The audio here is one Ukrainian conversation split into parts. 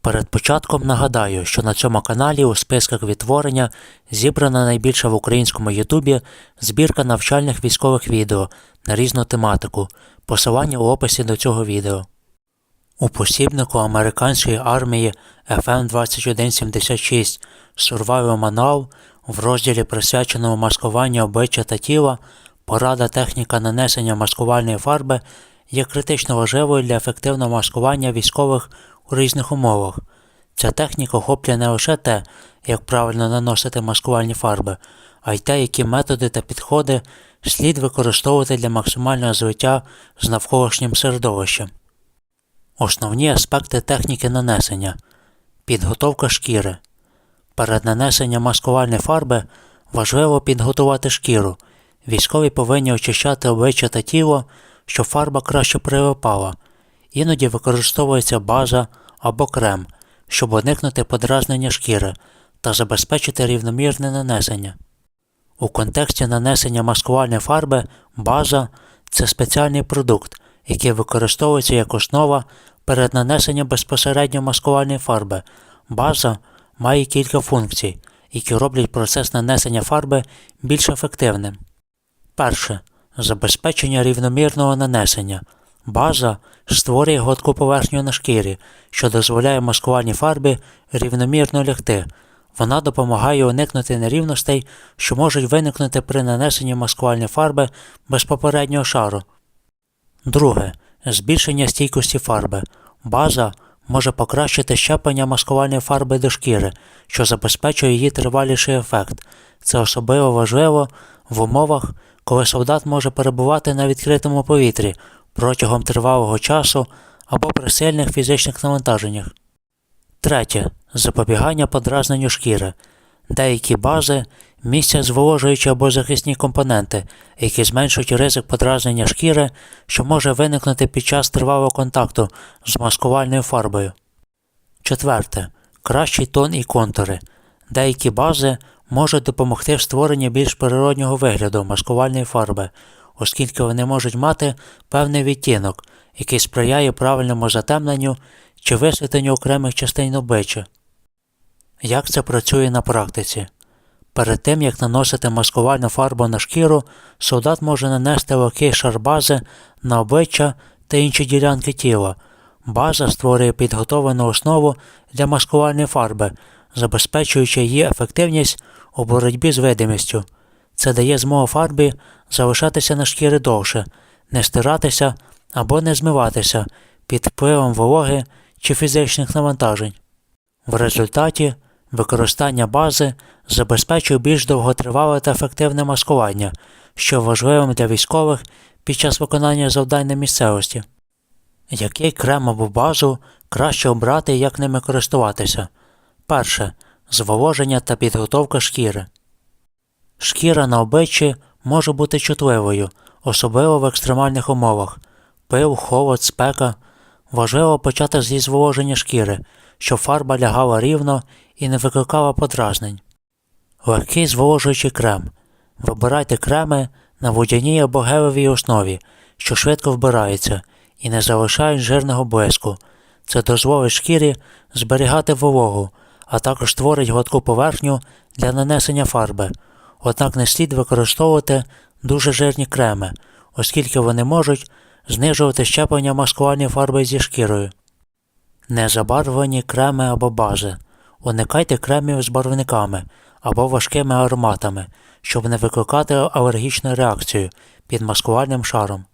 Перед початком нагадаю, що на цьому каналі у списках відтворення зібрана найбільша в українському Ютубі збірка навчальних військових відео на різну тематику, посилання у описі до цього відео. У посібнику американської армії FM 2176 Survival Manual в розділі присвяченому маскуванню обличчя та тіла порада техніка нанесення маскувальної фарби є критично важливою для ефективного маскування військових у різних умовах. Ця техніка охоплює не лише те, як правильно наносити маскувальні фарби, а й те, які методи та підходи слід використовувати для максимального злиття з навколишнім середовищем. Основні аспекти техніки нанесення підготовка шкіри. Перед нанесенням маскувальної фарби важливо підготувати шкіру. Військові повинні очищати обличчя та тіло, щоб фарба краще прилипала. Іноді використовується база або крем, щоб уникнути подразнення шкіри та забезпечити рівномірне нанесення. У контексті нанесення маскувальної фарби база це спеціальний продукт, який використовується як основа перед нанесенням безпосередньо маскувальної фарби. База має кілька функцій, які роблять процес нанесення фарби більш ефективним. Перше. Забезпечення рівномірного нанесення. База створює гладку поверхню на шкірі, що дозволяє маскувальній фарбі рівномірно лягти. Вона допомагає уникнути нерівностей, що можуть виникнути при нанесенні маскувальної фарби без попереднього шару. Друге. Збільшення стійкості фарби. База може покращити щеплення маскувальної фарби до шкіри, що забезпечує її триваліший ефект. Це особливо важливо в умовах, коли солдат може перебувати на відкритому повітрі протягом тривалого часу або при сильних фізичних навантаженнях. Третє. Запобігання подразненню шкіри. Деякі бази містять зволожуючі або захисні компоненти, які зменшують ризик подразнення шкіри, що може виникнути під час тривалого контакту з маскувальною фарбою. Четверте. Кращий тон і контури. Деякі бази можуть допомогти в створенні більш природнього вигляду маскувальної фарби, оскільки вони можуть мати певний відтінок, який сприяє правильному затемненню чи висвітленню окремих частин обличчя. Як це працює на практиці? Перед тим як наносити маскувальну фарбу на шкіру, солдат може нанести легкий шар бази на обличчя та інші ділянки тіла. База створює підготовлену основу для маскувальної фарби, забезпечуючи її ефективність у боротьбі з видимістю. Це дає змогу фарбі залишатися на шкірі довше, не стиратися або не змиватися під впливом вологи чи фізичних навантажень. В результаті використання бази забезпечує більш довготривале та ефективне маскування, що важливим для військових під час виконання завдань на місцевості. Який крем або базу краще обрати і як ними користуватися? Перше. Зволоження та підготовка шкіри. Шкіра на обличчі може бути чутливою, особливо в екстремальних умовах пил, холод, спека. Важливо почати зі зволоження шкіри, щоб фарба лягала рівно і не викликала подразнень. Легкий зволожуючий крем. Вибирайте креми на водяній або гелевій основі, що швидко вбираються і не залишають жирного блиску. Це дозволить шкірі зберігати вологу, а також створить гладку поверхню для нанесення фарби. Однак не слід використовувати дуже жирні креми, оскільки вони можуть знижувати щеплення маскувальної фарби зі шкірою. Незабарвлені креми або бази. Уникайте кремів з барвниками або важкими ароматами, щоб не викликати алергічну реакцію під маскувальним шаром.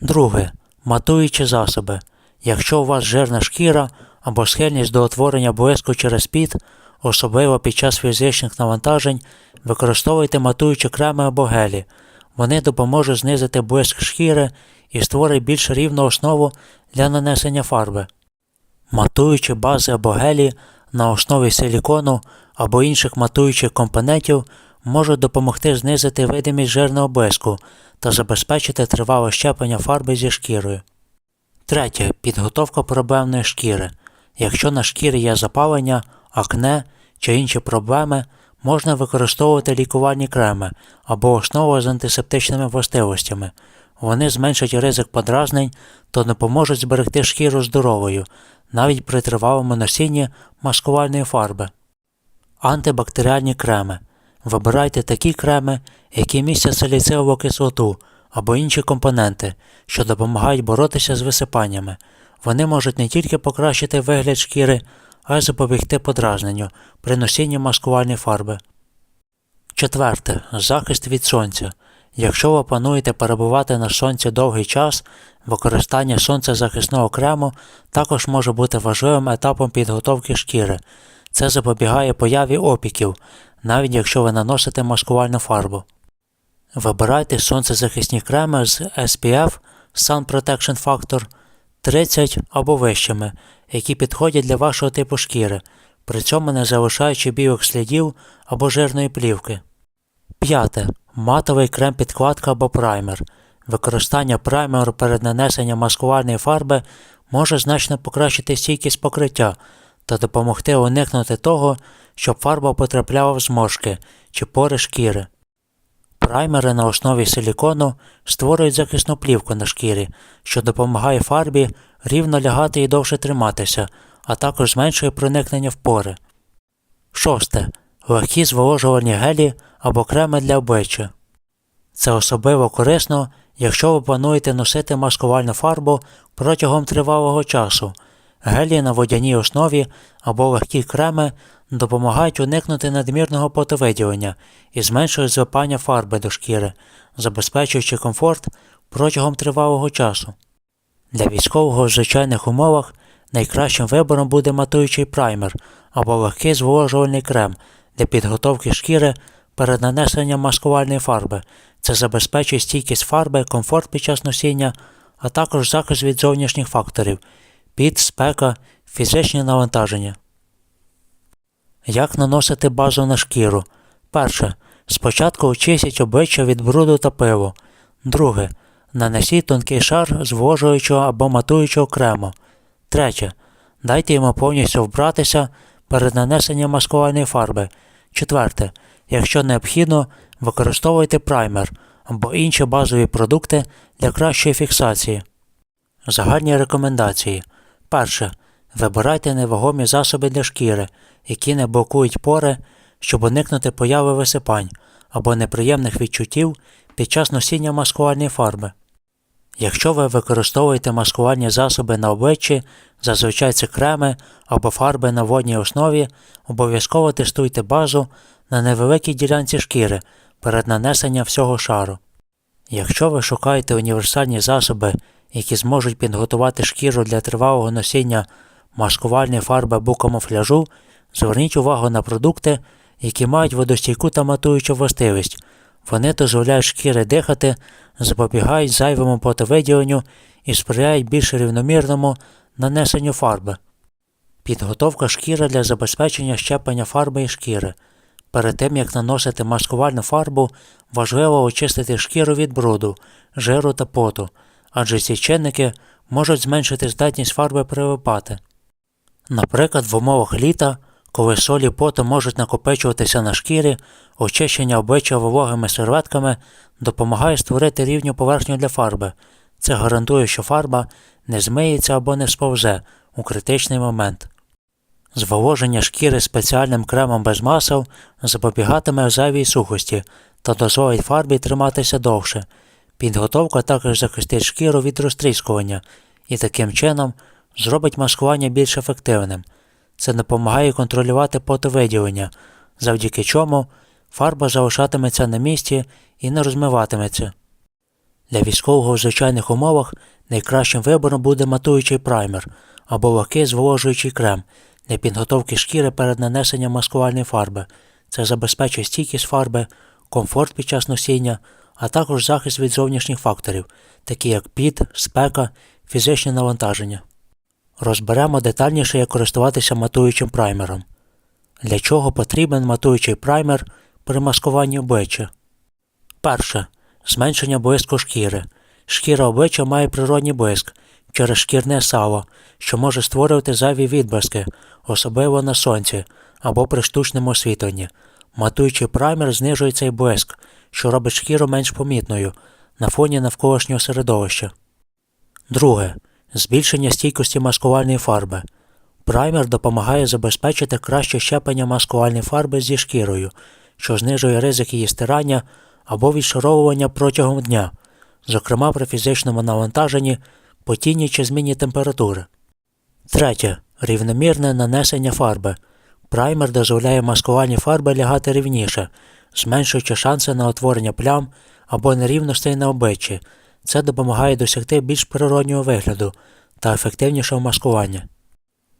Друге. Матуючі засоби. Якщо у вас жирна шкіра або схильність до утворення блиску через піт, особливо під час фізичних навантажень, використовуйте матуючі креми або гелі. Вони допоможуть знизити блиск шкіри і створить більш рівну основу для нанесення фарби. Матуючі бази або гелі на основі силікону або інших матуючих компонентів можуть допомогти знизити видимість жирного блиску та забезпечити тривале щеплення фарби зі шкірою. Третє. Підготовка проблемної шкіри. Якщо на шкірі є запалення, акне чи інші проблеми, можна використовувати лікувальні креми або основу з антисептичними властивостями. Вони зменшать ризик подразнень та допоможуть зберегти шкіру здоровою, навіть при тривалому носінні маскувальної фарби. Антибактеріальні креми. Вибирайте такі креми, які містять саліцилову кислоту або інші компоненти, що допомагають боротися з висипаннями. Вони можуть не тільки покращити вигляд шкіри, а й запобігти подразненню при носінні маскувальної фарби. Четверте. Захист від сонця. Якщо ви плануєте перебувати на сонці довгий час, використання сонцезахисного крему також може бути важливим етапом підготовки шкіри. Це запобігає появі опіків, навіть якщо ви наносите маскувальну фарбу. Вибирайте сонцезахисні креми з SPF Sun Protection Factor 30 або вищими, які підходять для вашого типу шкіри, при цьому не залишаючи білих слідів або жирної плівки. П'яте. Матовий крем-підкладка або праймер. Використання праймеру перед нанесенням маскувальної фарби може значно покращити стійкість покриття та допомогти уникнути того, щоб фарба потрапляла в зморшки чи пори шкіри. Праймери на основі силікону створюють захисну плівку на шкірі, що допомагає фарбі рівно лягати і довше триматися, а також зменшує проникнення в пори. Шосте. Легкі зволожувальні гелі або креми для обличчя. Це особливо корисно, якщо ви плануєте носити маскувальну фарбу протягом тривалого часу. Гелі на водяній основі або легкі креми допомагають уникнути надмірного потовиділення і зменшують звипання фарби до шкіри, забезпечуючи комфорт протягом тривалого часу. Для військового в звичайних умовах найкращим вибором буде матуючий праймер або легкий зволожувальний крем для підготовки шкіри перед нанесенням маскувальної фарби. Це забезпечує стійкість фарби, комфорт під час носіння, а також захист від зовнішніх факторів під, спека, фізичні навантаження. Як наносити базу на шкіру? Перше. Спочатку очистіть обличчя від бруду та пиву. Друге. Нанесіть тонкий шар зволожуючого або матуючого крему. Третє. Дайте йому повністю вбратися перед нанесенням маскувальної фарби. Четверте. Якщо необхідно, використовуйте праймер або інші базові продукти для кращої фіксації. Загальні рекомендації. Перше. Вибирайте невагомі засоби для шкіри, які не блокують пори, щоб уникнути появи висипань або неприємних відчуттів під час носіння маскувальної фарби. Якщо ви використовуєте маскувальні засоби на обличчі, зазвичай це креми або фарби на водній основі, обов'язково тестуйте базу на невеликій ділянці шкіри перед нанесенням всього шару. Якщо ви шукаєте універсальні засоби, які зможуть підготувати шкіру для тривалого носіння маскувальної фарби або камуфляжу, зверніть увагу на продукти, які мають водостійку та матуючу властивість. Вони дозволяють шкіри дихати, запобігають зайвому потовиділенню і сприяють більш рівномірному нанесенню фарби. Підготовка шкіри для забезпечення щеплення фарби і шкіри. Перед тим як наносити маскувальну фарбу, важливо очистити шкіру від бруду, жиру та поту, адже ці чинники можуть зменшити здатність фарби прилипати. Наприклад, в умовах літа, коли солі поту можуть накопичуватися на шкірі, очищення обличчя вологими серветками допомагає створити рівню поверхню для фарби. Це гарантує, що фарба не змиється або не сповзе у критичний момент. Зволоження шкіри спеціальним кремом без масел запобігатиме зайвій сухості та дозволить фарбі триматися довше. Підготовка також захистить шкіру від розтріскування і таким чином зробить маскування більш ефективним. Це допомагає контролювати потовиділення, завдяки чому фарба залишатиметься на місці і не розмиватиметься. Для військового в звичайних умовах найкращим вибором буде матуючий праймер або легкий зволожуючий крем для підготовки шкіри перед нанесенням маскувальної фарби. Це забезпечує стійкість фарби, комфорт під час носіння, а також захист від зовнішніх факторів, такі як піт, спека, фізичні навантаження. Розберемо детальніше, як користуватися матуючим праймером. Для чого потрібен матуючий праймер при маскуванні обличчя? Перше. Зменшення блиску шкіри. Шкіра обличчя має природній блиск через шкірне сало, що може створювати зайві відблиски, особливо на сонці або при штучному освітленні. Матуючий праймер знижує цей блиск, що робить шкіру менш помітною, на фоні навколишнього середовища. Друге. Збільшення стійкості маскувальної фарби. Праймер допомагає забезпечити краще щеплення маскувальної фарби зі шкірою, що знижує ризик її стирання або відшаровування протягом дня, зокрема при фізичному навантаженні, потінні чи зміні температури. Третє. Рівномірне нанесення фарби. Праймер дозволяє маскувальній фарби лягати рівніше, зменшуючи шанси на утворення плям або нерівностей на обличчі. Це допомагає досягти більш природнього вигляду та ефективнішого маскування.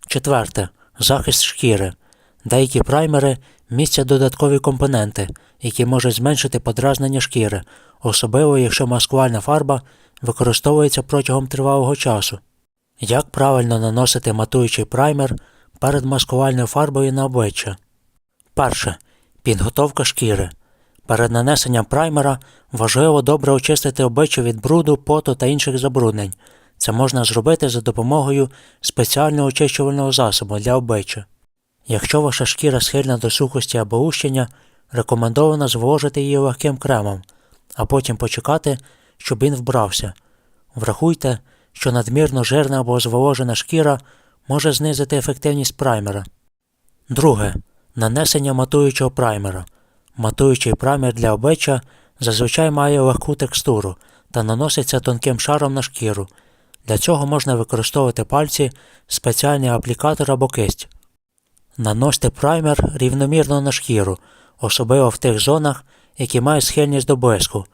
Четверте. Захист шкіри. Деякі праймери містять додаткові компоненти, які можуть зменшити подразнення шкіри, особливо якщо маскувальна фарба використовується протягом тривалого часу. Як правильно наносити матуючий праймер перед маскувальною фарбою на обличчя? Перше. Підготовка шкіри. Перед нанесенням праймера важливо добре очистити обличчя від бруду, поту та інших забруднень. Це можна зробити за допомогою спеціального очищувального засобу для обличчя. Якщо ваша шкіра схильна до сухості або лущення, рекомендовано зволожити її легким кремом, а потім почекати, щоб він вбрався. Врахуйте, що надмірно жирна або зволожена шкіра може знизити ефективність праймера. Друге. Нанесення матуючого праймера. Матуючий праймер для обличчя зазвичай має легку текстуру та наноситься тонким шаром на шкіру. Для цього можна використовувати пальці, спеціальний аплікатор або кисть. Наносьте праймер рівномірно на шкіру, особливо в тих зонах, які мають схильність до блиску.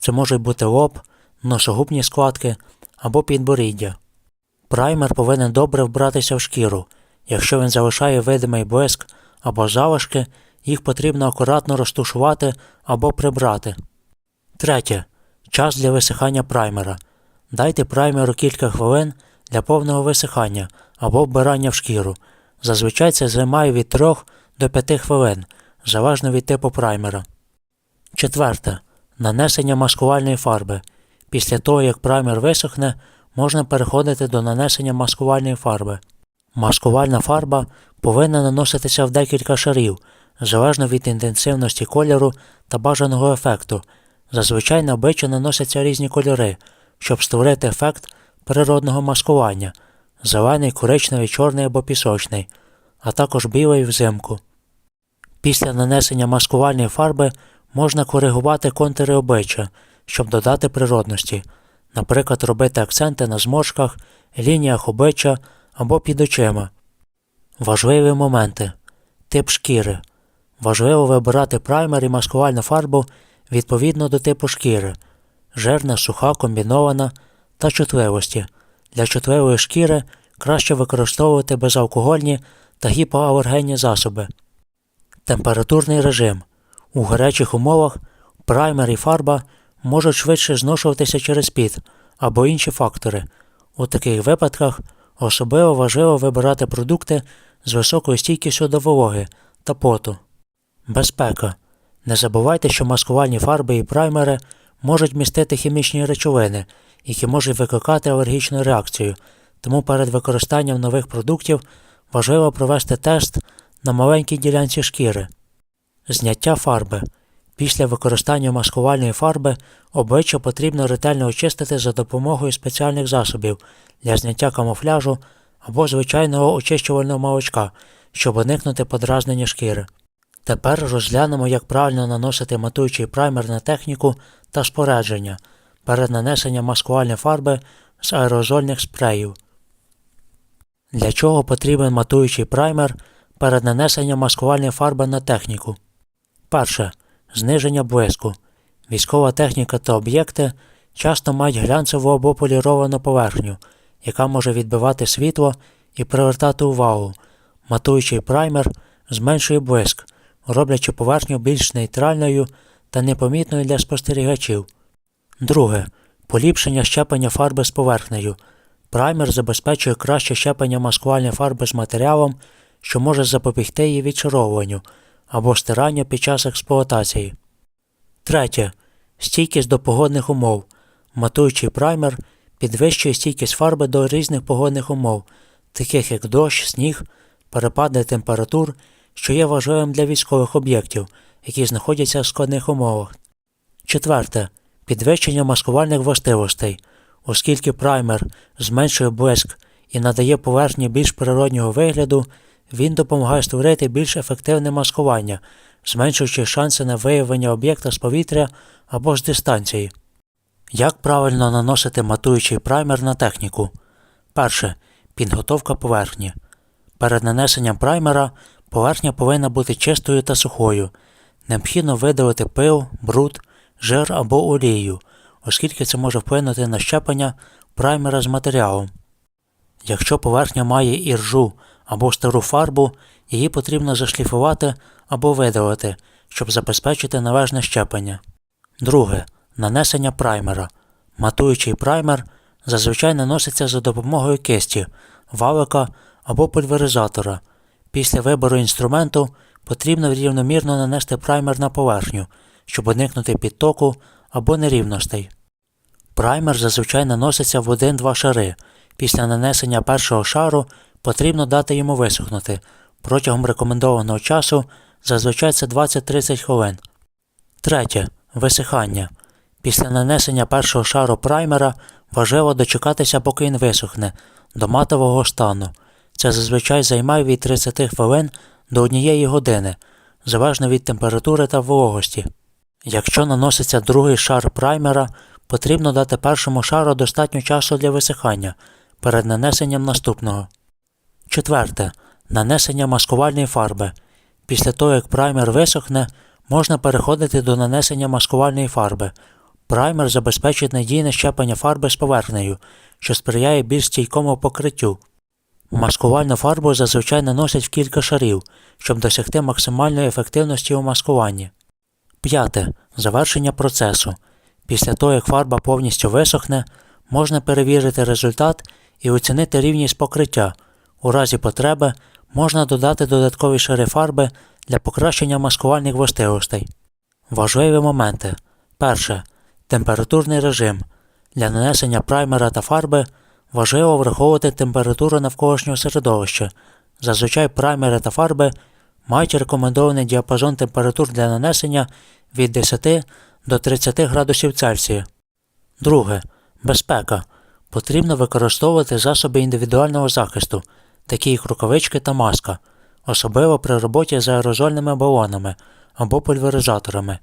Це можуть бути лоб, носогубні складки або підборіддя. Праймер повинен добре вбратися в шкіру. Якщо він залишає видимий блиск або залишки, їх потрібно акуратно розтушувати або прибрати. Третє. Час для висихання праймера. Дайте праймеру кілька хвилин для повного висихання або вбирання в шкіру. Зазвичай це займає від 3 до 5 хвилин, залежно від типу праймера. Четверте. Нанесення маскувальної фарби. Після того, як праймер висохне, можна переходити до нанесення маскувальної фарби. Маскувальна фарба повинна наноситися в декілька шарів, залежно від інтенсивності кольору та бажаного ефекту. Зазвичай на обличчя наносяться різні кольори, щоб створити ефект природного маскування зелений, коричневий, чорний або пісочний, а також білий взимку. Після нанесення маскувальної фарби можна коригувати контури обличчя, щоб додати природності, наприклад, робити акценти на зморшках, лініях обличчя або під очима. Важливі моменти. Тип шкіри. Важливо вибирати праймер і маскувальну фарбу відповідно до типу шкіри жирна, суха, комбінована та чутливості. Для чутливої шкіри краще використовувати безалкогольні та гіпоалергенні засоби. Температурний режим. У гарячих умовах праймер і фарба можуть швидше зношуватися через піт або інші фактори. У таких випадках особливо важливо вибирати продукти з високою стійкістю до вологи та поту. Безпека. Не забувайте, що маскувальні фарби і праймери можуть містити хімічні речовини, які можуть викликати алергічну реакцію, тому перед використанням нових продуктів важливо провести тест на маленькій ділянці шкіри. Зняття фарби. Після використання маскувальної фарби обличчя потрібно ретельно очистити за допомогою спеціальних засобів для зняття камуфляжу або звичайного очищувального молочка, щоб уникнути подразнення шкіри. Тепер розглянемо, як правильно наносити матуючий праймер на техніку та спорядження перед нанесенням маскувальної фарби з аерозольних спреїв. Для чого потрібен матуючий праймер перед нанесенням маскувальної фарби на техніку? Перше. Зниження блиску. Військова техніка та об'єкти часто мають глянцеву або поліровану поверхню, яка може відбивати світло і привертати увагу. Матуючий праймер зменшує блиск, роблячи поверхню більш нейтральною та непомітною для спостерігачів. Друге. Поліпшення щеплення фарби з поверхнею. Праймер забезпечує краще щеплення маскувальної фарби з матеріалом, що може запобігти її відшаровуванню або стиранню під час експлуатації. Третє. Стійкість до погодних умов. Матуючий праймер підвищує стійкість фарби до різних погодних умов, таких як дощ, сніг, перепади температур, що є важливим для військових об'єктів, які знаходяться в складних умовах. Четверте. підвищення маскувальних властивостей, оскільки праймер зменшує блиск і надає поверхні більш природнього вигляду, він допомагає створити більш ефективне маскування, зменшуючи шанси на виявлення об'єкта з повітря або з дистанції. Як правильно наносити матуючий праймер на техніку? Перше. Підготовка поверхні. Перед нанесенням праймера поверхня повинна бути чистою та сухою. Необхідно видалити пил, бруд, жир або олію, оскільки це може вплинути на щеплення праймера з матеріалом. Якщо поверхня має іржу або стару фарбу, її потрібно зашліфувати або видалити, щоб забезпечити належне щеплення. Друге. Нанесення праймера. Матуючий праймер зазвичай наноситься за допомогою кисті, валика або пульверизатора. Після вибору інструменту потрібно рівномірно нанести праймер на поверхню, щоб уникнути підтоку або нерівностей. Праймер зазвичай наноситься в 1-2 шари. Після нанесення першого шару потрібно дати йому висохнути протягом рекомендованого часу, зазвичай це 20-30 хвилин. Третє. Висихання. Після нанесення першого шару праймера важливо дочекатися, поки він висохне, до матового стану. Це зазвичай займає від 30 хвилин до 1 години, залежно від температури та вологості. Якщо наноситься другий шар праймера, потрібно дати першому шару достатньо часу для висихання перед нанесенням наступного. Четверте. Нанесення маскувальної фарби. Після того, як праймер висохне, можна переходити до нанесення маскувальної фарби. Праймер забезпечить надійне щеплення фарби з поверхнею, що сприяє більш стійкому покриттю. Маскувальну фарбу зазвичай наносять в кілька шарів, щоб досягти максимальної ефективності у маскуванні. П'яте. Завершення процесу. Після того, як фарба повністю висохне, можна перевірити результат і оцінити рівність покриття. У разі потреби можна додати додаткові шари фарби для покращення маскувальних властивостей. Важливі моменти. Перше. Температурний режим. Для нанесення праймера та фарби важливо враховувати температуру навколишнього середовища. Зазвичай праймери та фарби мають рекомендований діапазон температур для нанесення від 10 до 30 градусів Цельсія. Друге. Безпека. Потрібно використовувати засоби індивідуального захисту, такі як рукавички та маска, особливо при роботі з аерозольними балонами або пульверизаторами.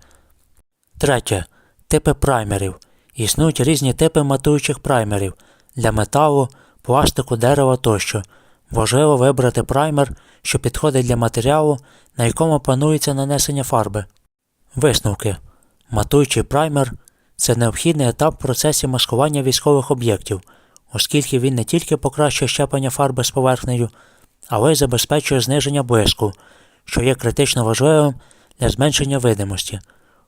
Третє. Типи праймерів. Існують різні типи матуючих праймерів для металу, пластику, дерева тощо. Важливо вибрати праймер, що підходить для матеріалу, на якому планується нанесення фарби. Висновки. Матуючий праймер це необхідний етап в процесі маскування військових об'єктів, оскільки він не тільки покращує щеплення фарби з поверхнею, але й забезпечує зниження блиску, що є критично важливим для зменшення видимості.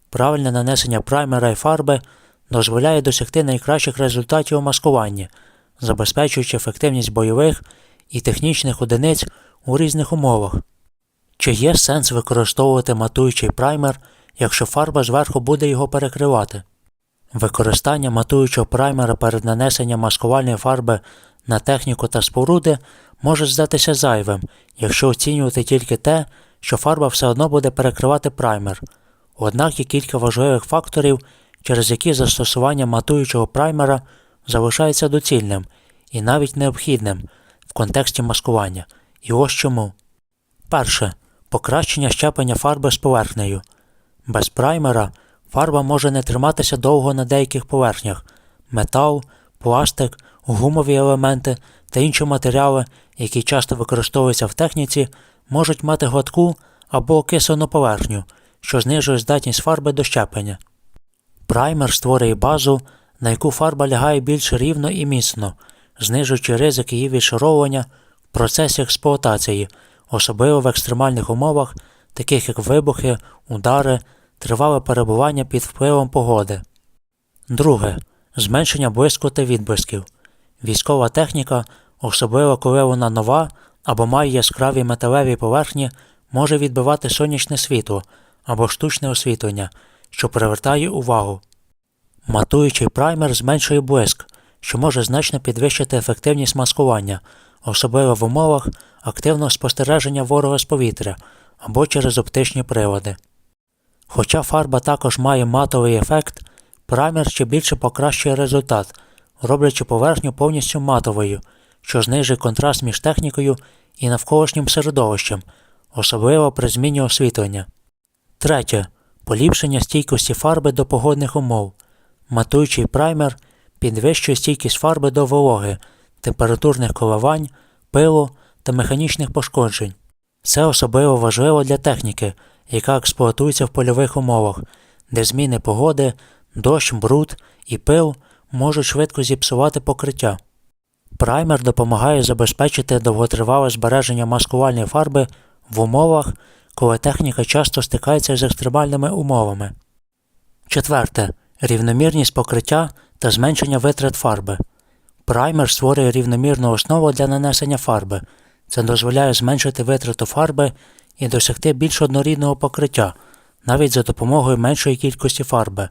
Правильне нанесення праймера і фарби дозволяє досягти найкращих результатів у маскуванні, забезпечуючи ефективність бойових і технічних одиниць у різних умовах. Чи є сенс використовувати матуючий праймер, якщо фарба зверху буде його перекривати? Використання матуючого праймера перед нанесенням маскувальної фарби на техніку та споруди може здатися зайвим, якщо оцінювати тільки те, що фарба все одно буде перекривати праймер. Однак є кілька важливих факторів, через які застосування матуючого праймера залишається доцільним і навіть необхідним в контексті маскування. І ось чому. Перше. Покращення щеплення фарби з поверхнею. Без праймера фарба може не триматися довго на деяких поверхнях. Метал, пластик, гумові елементи та інші матеріали, які часто використовуються в техніці, можуть мати гладку або окисану поверхню, що знижує здатність фарби до щеплення. Праймер створює базу, на яку фарба лягає більш рівно і міцно, знижуючи ризик її відшаровування в процесі експлуатації, особливо в екстремальних умовах, таких як вибухи, удари, тривале перебування під впливом погоди. Друге. Зменшення блиску та відблисків. Військова техніка, особливо коли вона нова або має яскраві металеві поверхні, може відбивати сонячне світло або штучне освітлення, що привертає увагу. Матуючий праймер зменшує блиск, що може значно підвищити ефективність маскування, особливо в умовах активного спостереження ворога з повітря або через оптичні прилади. Хоча фарба також має матовий ефект, Праймер ще більше покращує результат, роблячи поверхню повністю матовою, що знижує контраст між технікою і навколишнім середовищем, особливо при зміні освітлення. Третє. Поліпшення стійкості фарби до погодних умов. Матуючий праймер підвищує стійкість фарби до вологи, температурних коливань, пилу та механічних пошкоджень. Це особливо важливо для техніки, яка експлуатується в польових умовах, де зміни погоди, дощ, бруд і пил можуть швидко зіпсувати покриття. Праймер допомагає забезпечити довготривале збереження маскувальної фарби в умовах, коли техніка часто стикається з екстремальними умовами. Четверте. Рівномірність покриття та зменшення витрат фарби. Праймер створює рівномірну основу для нанесення фарби. Це дозволяє зменшити витрату фарби і досягти більш однорідного покриття, навіть за допомогою меншої кількості фарби.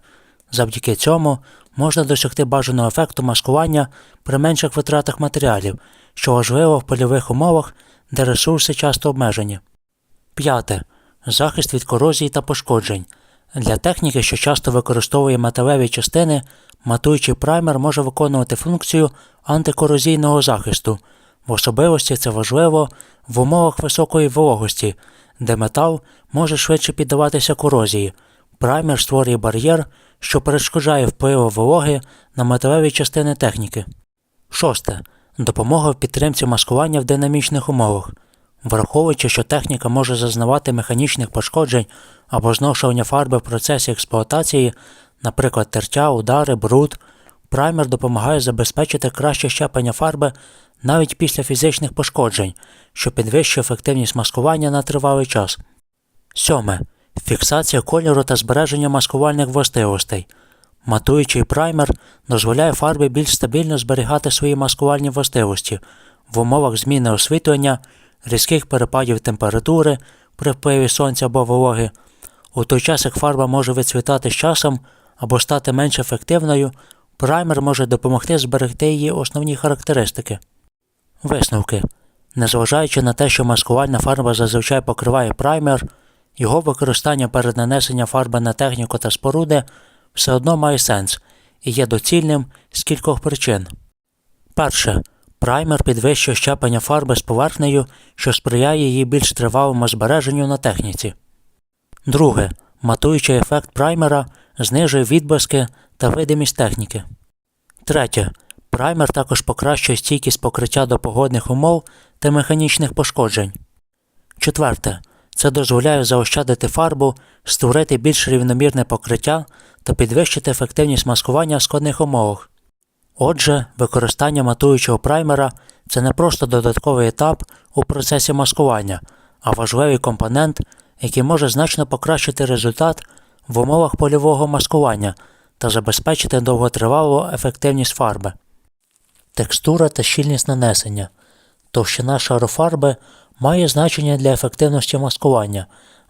Завдяки цьому можна досягти бажаного ефекту маскування при менших витратах матеріалів, що важливо в польових умовах, де ресурси часто обмежені. П'яте. Захист від корозії та пошкоджень. Для техніки, що часто використовує металеві частини, матуючий праймер може виконувати функцію антикорозійного захисту. В особливості це важливо в умовах високої вологості, де метал може швидше піддаватися корозії. Праймер створює бар'єр, що перешкоджає впливу вологи на металеві частини техніки. Шосте. Допомога в підтримці маскування в динамічних умовах. Враховуючи, що техніка може зазнавати механічних пошкоджень або зношування фарби в процесі експлуатації, наприклад, тертя, удари, бруд, праймер допомагає забезпечити краще щеплення фарби навіть після фізичних пошкоджень, що підвищує ефективність маскування на тривалий час. Сьоме. Фіксація кольору та збереження маскувальних властивостей. Матуючий праймер дозволяє фарбі більш стабільно зберігати свої маскувальні властивості в умовах зміни освітлення, різких перепадів температури при впливі сонця або вологи. У той час, як фарба може відцвітати з часом або стати менш ефективною, праймер може допомогти зберегти її основні характеристики. Висновки. Незважаючи на те, що маскувальна фарба зазвичай покриває праймер, його використання перед нанесенням фарби на техніку та споруди все одно має сенс і є доцільним з кількох причин. Перше. Праймер підвищує щеплення фарби з поверхнею, що сприяє її більш тривалому збереженню на техніці. Друге. Матуючий ефект праймера знижує відблиски та видимість техніки. Третє. Праймер також покращує стійкість покриття до погодних умов та механічних пошкоджень. Четверте. Це дозволяє заощадити фарбу, створити більш рівномірне покриття та підвищити ефективність маскування в складних умовах. Отже, використання матуючого праймера це не просто додатковий етап у процесі маскування, а важливий компонент, який може значно покращити результат в умовах польового маскування та забезпечити довготривалу ефективність фарби. Текстура та щільність нанесення. Товщина шару фарби має значення для ефективності маскування.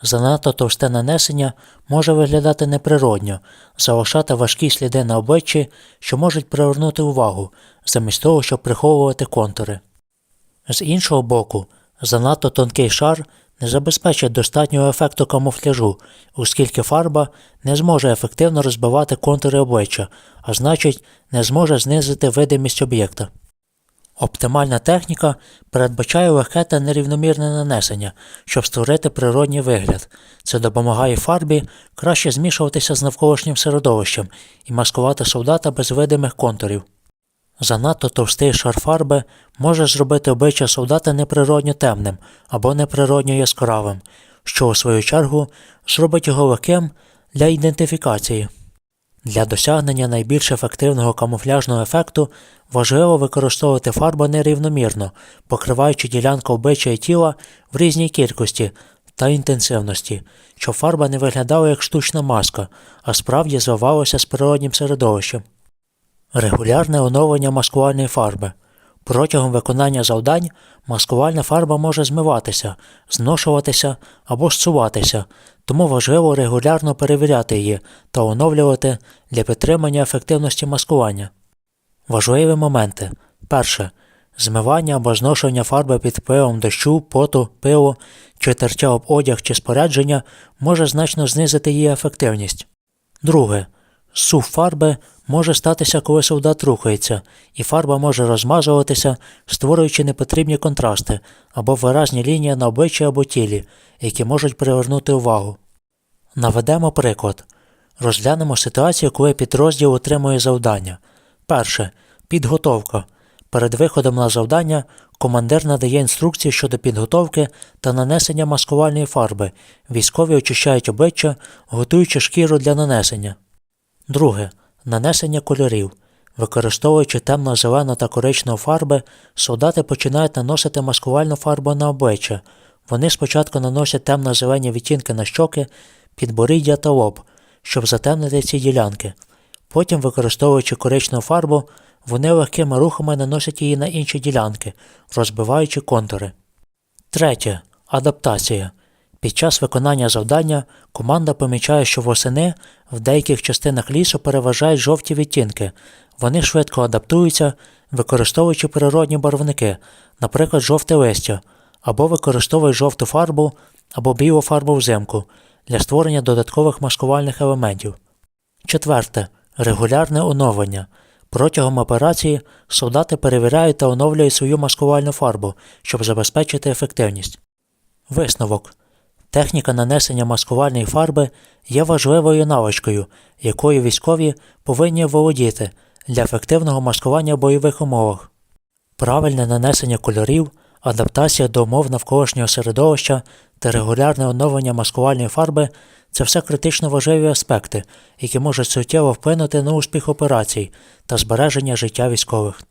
Занадто товсте нанесення може виглядати неприродньо, залишати важкі сліди на обличчі, що можуть привернути увагу, замість того, щоб приховувати контури. З іншого боку, занадто тонкий шар не забезпечить достатнього ефекту камуфляжу, оскільки фарба не зможе ефективно розбивати контури обличчя, а значить, не зможе знизити видимість об'єкта. Оптимальна техніка передбачає легке та нерівномірне нанесення, щоб створити природній вигляд. Це допомагає фарбі краще змішуватися з навколишнім середовищем і маскувати солдата без видимих контурів. Занадто товстий шар фарби може зробити обличчя солдата неприродньо темним або неприродньо яскравим, що у свою чергу зробить його легким для ідентифікації. Для досягнення найбільш ефективного камуфляжного ефекту важливо використовувати фарбу нерівномірно, покриваючи ділянку обличчя і тіла в різній кількості та інтенсивності, щоб фарба не виглядала як штучна маска, а справді звивалася з природнім середовищем. Регулярне оновлення маскувальної фарби. Протягом виконання завдань маскувальна фарба може змиватися, зношуватися або зсуватися, тому важливо регулярно перевіряти її та оновлювати для підтримання ефективності маскування. Важливі моменти. Перше. Змивання або зношення фарби під впливом дощу, поту, пилу чи тертя об одяг чи спорядження може значно знизити її ефективність. Друге. Сув фарби може статися, коли солдат рухається, і фарба може розмазуватися, створюючи непотрібні контрасти або виразні лінії на обличчі або тілі, які можуть привернути увагу. Наведемо приклад. Розглянемо ситуацію, коли підрозділ отримує завдання. Перше. Підготовка. Перед виходом на завдання командир надає інструкції щодо підготовки та нанесення маскувальної фарби. Військові очищають обличчя, готуючи шкіру для нанесення. Друге. Нанесення кольорів. Використовуючи темно-зелену та коричневу фарби, солдати починають наносити маскувальну фарбу на обличчя. Вони спочатку наносять темно-зелені відтінки на щоки, підборіддя та лоб, щоб затемнити ці ділянки. Потім, використовуючи коричневу фарбу, вони легкими рухами наносять її на інші ділянки, розбиваючи контури. Третє. Адаптація. Під час виконання завдання команда помічає, що восени в деяких частинах лісу переважають жовті відтінки. Вони швидко адаптуються, використовуючи природні барвники, наприклад, жовте листя, або використовують жовту фарбу або білу фарбу взимку для створення додаткових маскувальних елементів. Четверте. Регулярне оновлення. Протягом операції солдати перевіряють та оновлюють свою маскувальну фарбу, щоб забезпечити ефективність. Висновок. Техніка нанесення маскувальної фарби є важливою навичкою, якою військові повинні володіти для ефективного маскування в бойових умовах. Правильне нанесення кольорів, адаптація до умов навколишнього середовища та регулярне оновлення маскувальної фарби це все критично важливі аспекти, які можуть суттєво вплинути на успіх операцій та збереження життя військових.